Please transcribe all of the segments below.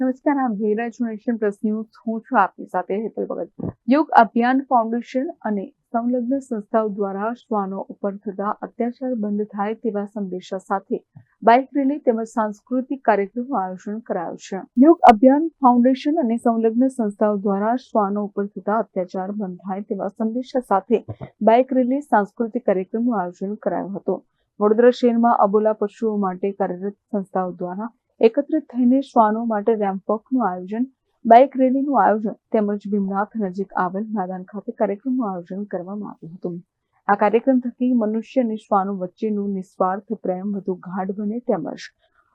નમસ્કાર આપ જોઈ રહ્યા પ્લસ ન્યૂઝ. હું છું આપની સાથે હેતલ ભગત. યોગ અભિયાન ફાઉન્ડેશન અને સંલગ્ન સંસ્થાઓ દ્વારા શ્વાનો ઉપર થતા અત્યાચાર બંધ થાય તેવા સંદેશા સાથે બાઇક રેલી તેમજ સાંસ્કૃતિક કાર્યક્રમનું આયોજન કરાયું છે. યોગ અભિયાન ફાઉન્ડેશન અને સંલગ્ન સંસ્થાઓ દ્વારા શ્વાનો ઉપર થતા અત્યાચાર બંધ થાય તેવા સંદેશા સાથે બાઇક રેલી, સાંસ્કૃતિક કાર્યક્રમનું આયોજન કરાયું હતું. વડોદરા શહેરમાં અબોલા પશુઓ માટે કાર્યરત સંસ્થાઓ દ્વારા એકત્રિત થઈને શ્વાનો માટે રેમ્પવોકનું આયોજન, બાઇક રેલીનું આયોજન તેમજ ભીમનાથ નજીક આવેલ મેદાન ખાતે કાર્યક્રમનું આયોજન કરવામાં આવ્યું હતું. આ કાર્યક્રમ થકી મનુષ્ય અને શ્વાનો વચ્ચેનું નિસ્વાર્થ પ્રેમ વધુ ગાઢ બને તેમજ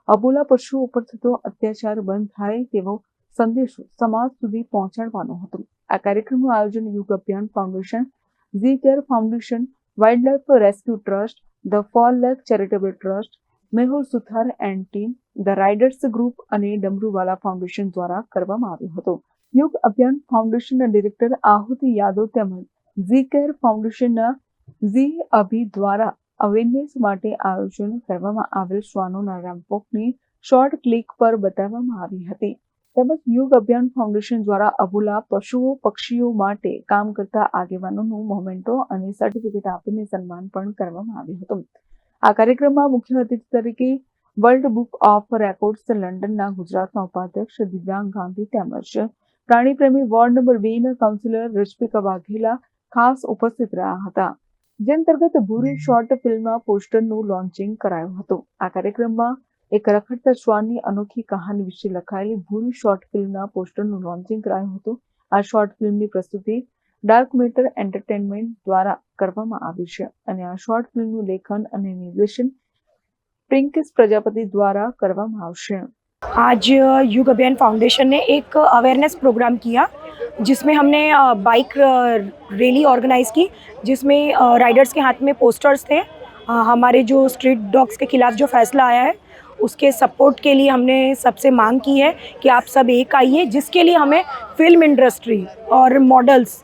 અબોલા પશુઓ ઉપર થતો અત્યાચાર બંધ થાય તેવો સંદેશો સમાજ સુધી પહોંચાડવાનો હતો. આ કાર્યક્રમનું આયોજન Yug Abhiyan foundation, Zee care foundation wild life rescue trust, the fall lake charitable trust, Mehul Suthar and team the riders group અને ડમરુવાલા ફાઉન્ડેશન દ્વારા કરવામાં આવ્યો હતો. યોગ અભિયાન ફાઉન્ડેશનના ડિરેક્ટર આહુતિ યાદવ તેમજ ઝી કેર ફાઉન્ડેશનના ઝી અભી દ્વારા અવેરનેસ માટે આયોજન કરવામાં આવેલ શ્વાનોના રેમ્પોકની શોર્ટ ક્લિક પર બતાવવામાં આવી હતી. તેમજ યોગ અભિયાન ફાઉન્ડેશન દ્વારા અબુલા પશુઓ, પક્ષીઓ માટે કામ કરતા આગેવાનોનું મોમેન્ટો અને સર્ટિફિકેટ આપીને સન્માન પણ કરવામાં આવ્યું હતું. આ કાર્યક્રમમાં મુખ્ય અતિથિ તરીકે વર્લ્ડ બુક ઓફ રેકોર્ડ્સ લંડનના ગુજરાતના ઉપાધ્યક્ષ દિવ્યાંગ ગાંધી તેમજ પ્રાણીપ્રેમી વોર્ડ નંબર બે ના કાઉન્સિલર રશ્મિકા વાઘેલા ખાસ ઉપસ્થિત રહ્યા હતા. જે અંતર્ગત ભૂરી શોર્ટ ફિલ્મના પોસ્ટરનું લોન્ચિંગ કરાયું હતું. આ કાર્યક્રમમાં એક રખડતા શ્વાનની અનોખી કહાની વિશે લખાયેલી ભૂરી શોર્ટ ફિલ્મના પોસ્ટરનું લોન્ચિંગ કરાયું હતું. આ શોર્ટ ફિલ્મની પ્રસ્તુતિ ડાર્ક મેટર એન્ટરટેનમેન્ટ દ્વારા કરવામાં આવી છે. અને આ શોર્ટ ફિલ્મનું લેખન અને નિર્દેશન પિંકિસ પ્રજાપતિ દ્વારા કરવામાં आज युग अभियान फाउंडेशन ने एक अवेयरनेस प्रोग्राम किया, जिसमें हमने बाइक रैली ऑर्गेनाइज की, जिसमें राइडर्स के हाथ में पोस्टर्स थे। हमारे जो स्ट्रीट डॉग्स के खिलाफ जो फैसला आया है उसके सपोर्ट के लिए हमने सबसे मांग की है कि आप सब एक आइए, जिसके लिए हमें फ़िल्म इंडस्ट्री और मॉडल्स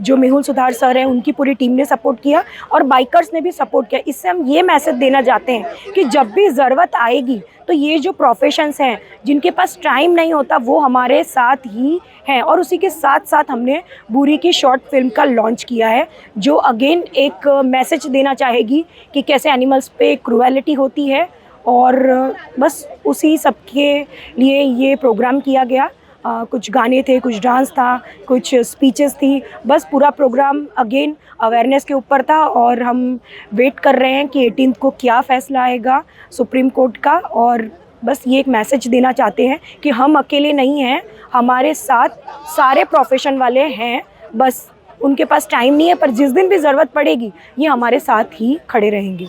जो मेहुल सुधार सर हैं, उनकी पूरी टीम ने सपोर्ट किया और बाइकर्स ने भी सपोर्ट किया। इससे हम ये मैसेज देना चाहते हैं कि जब भी ज़रूरत आएगी तो ये जो प्रोफेशंस हैं, जिनके पास टाइम नहीं होता, वो हमारे साथ ही हैं और उसी के साथ साथ हमने बुरी की शॉर्ट फ़िल्म का लॉन्च किया है, जो अगेन एक मैसेज देना चाहेगी कि कैसे एनिमल्स पे क्रुएलिटी होती है और बस उसी सब के लिए ये प्रोग्राम किया गया। अ, कुछ गाने थे कुछ डांस था कुछ स्पीचेस थी। बस पूरा प्रोग्राम अगेन अवेयरनेस के ऊपर था और हम वेट कर रहे हैं कि एटीन को क्या फैसला आएगा सुप्रीम कोर्ट का। और बस ये एक मैसेज देना चाहते हैं कि हम अकेले नहीं हैं हमारे साथ सारे प्रोफेशन वाले हैं। बस उनके पास टाइम नहीं है पर जिस दिन भी ज़रूरत पड़ेगी ये हमारे साथ ही खड़े रहेंगे।